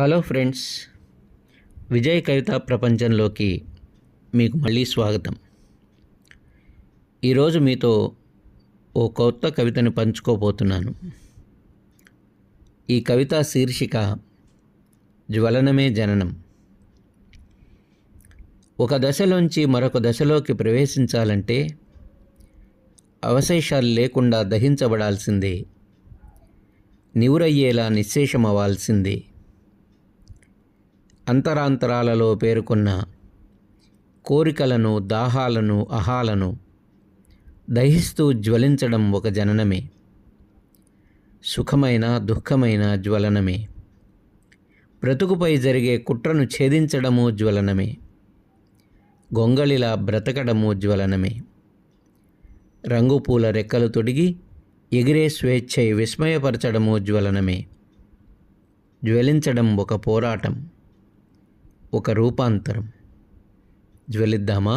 Hello friends Vijay కవిత ప్రపంచంలోకి మీకు మళ్ళీ స్వాగతం. ఈరోజు మీతో ఓ కొత్త కవితను పంచుకోబోతున్నాను. ఈ కవిత శీర్షిక జ్వలనమే జననం. ఒక దశలోంచి మరొక దశలోకి ప్రవేశించాలంటే అవశేషాలు లేకుండా దహించబడాల్సిందే నివురయ్యేలా నిశ్శేషమవ్వాల్సిందే. అంతరాంతరాలలో పేర్కొన్న కోరికలను దాహాలను అహాలను దహిస్తూ జ్వలించడం ఒక జననమే. సుఖమైన దుఃఖమైన జ్వలనమే. బ్రతుకుపై జరిగే కుట్రను ఛేదించడము జ్వలనమే. గొంగళిలా బ్రతకడము జ్వలనమే. రంగుపూల రెక్కలు తొడిగి ఎగిరే స్వేచ్ఛై విస్మయపరచడము జ్వలనమే. జ్వలించడం ఒక పోరాటం. ఒక రూపాంతరం జ్వలిద్దామా